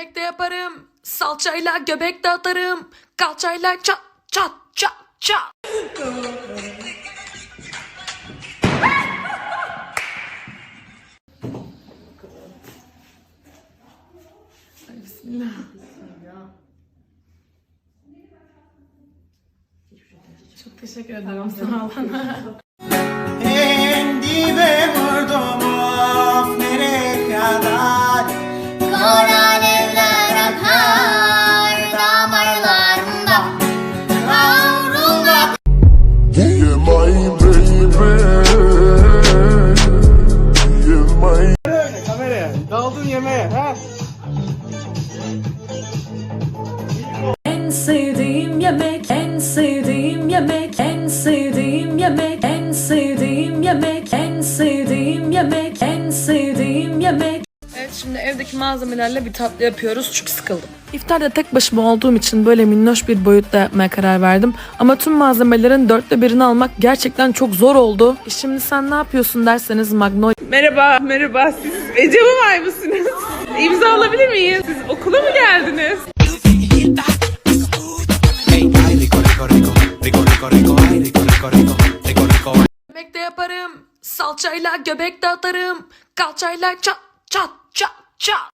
Yemek de yaparım. Salçayla göbek de atarım. Kalçayla çat çat çat çat. Bismillah. Çok teşekkür ederim. Sağ olun. Yemeğe ha En sevdiğim yemek, en sevdiğim yemek, en sevdiğim yemek, en sevdiğim yemek, en sevdiğim yemek, en sevdiğim yemek. Evet şimdi evdeki malzemelerle bir tatlı yapıyoruz çünkü sıkıldım. İftarda tek başıma olduğum için böyle minnoş bir boyutta yapmaya karar verdim. Ama tüm malzemelerin dörtte birini almak gerçekten çok zor oldu. E Şimdi sen ne yapıyorsun derseniz Magnolia Merhaba, merhaba. Siz Ece Mumay mısınız? İmza alabilir miyiz? Siz okula mı geldiniz? Yemek de yaparım. Salçayla göbek de atarım. Kalçayla çat çat çat çat.